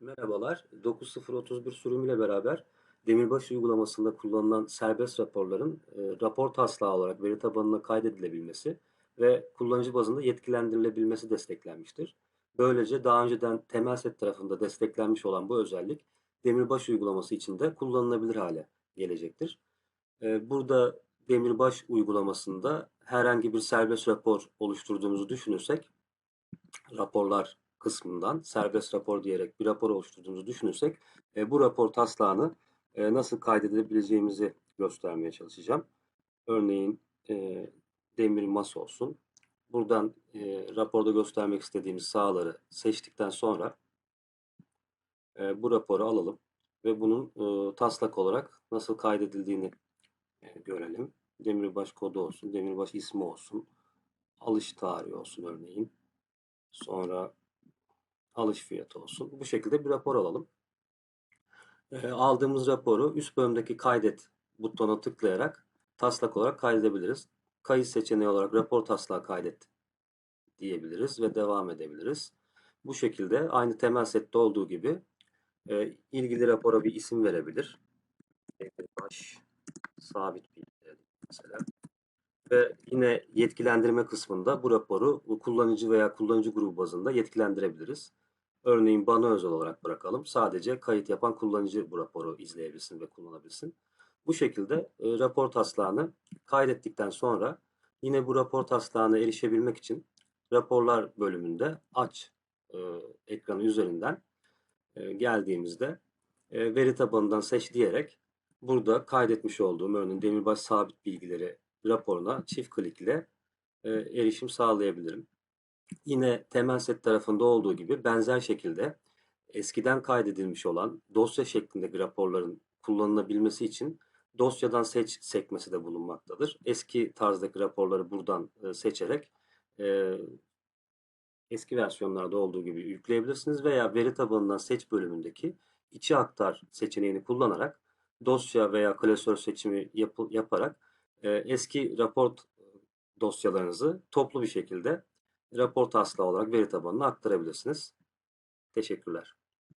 Merhabalar. 9031 sürümüyle beraber Demirbaş uygulamasında kullanılan serbest raporların e, rapor taslağı olarak veri tabanına kaydedilebilmesi ve kullanıcı bazında yetkilendirilebilmesi desteklenmiştir. Böylece daha önceden temel set tarafında desteklenmiş olan bu özellik Demirbaş uygulaması için de kullanılabilir hale gelecektir. E, burada Demirbaş uygulamasında herhangi bir serbest rapor oluşturduğumuzu düşünürsek raporlar kısmından serbest rapor diyerek bir rapor oluşturduğumuzu düşünürsek e, bu rapor taslağını e, nasıl kaydedebileceğimizi göstermeye çalışacağım. Örneğin e, demir masa olsun. Buradan e, raporda göstermek istediğimiz sahaları seçtikten sonra e, bu raporu alalım ve bunun e, taslak olarak nasıl kaydedildiğini e, görelim. Demirbaş kodu olsun, demirbaş ismi olsun, alış tarihi olsun örneğin. Sonra alış fiyatı olsun. Bu şekilde bir rapor alalım. E, aldığımız raporu üst bölümdeki kaydet butonuna tıklayarak taslak olarak kaydedebiliriz. Kayıt seçeneği olarak rapor taslağı kaydet diyebiliriz ve devam edebiliriz. Bu şekilde aynı temel sette olduğu gibi e, ilgili rapora bir isim verebilir. Baş sabit bilgi mesela. Ve yine yetkilendirme kısmında bu raporu kullanıcı veya kullanıcı grubu bazında yetkilendirebiliriz. Örneğin bana özel olarak bırakalım. Sadece kayıt yapan kullanıcı bu raporu izleyebilsin ve kullanabilsin. Bu şekilde e, rapor taslağını kaydettikten sonra yine bu rapor taslağına erişebilmek için raporlar bölümünde aç e, ekranı üzerinden e, geldiğimizde e, veri tabanından seç diyerek burada kaydetmiş olduğum örneğin demirbaş sabit bilgileri raporuna çift klik ile e, erişim sağlayabilirim. Yine temel set tarafında olduğu gibi benzer şekilde eskiden kaydedilmiş olan dosya şeklindeki raporların kullanılabilmesi için dosyadan seç sekmesi de bulunmaktadır. Eski tarzdaki raporları buradan e, seçerek e, eski versiyonlarda olduğu gibi yükleyebilirsiniz veya veri tabanından seç bölümündeki içi aktar seçeneğini kullanarak dosya veya klasör seçimi yap yaparak e, eski rapor dosyalarınızı toplu bir şekilde rapor taslağı olarak veri tabanına aktarabilirsiniz. Teşekkürler.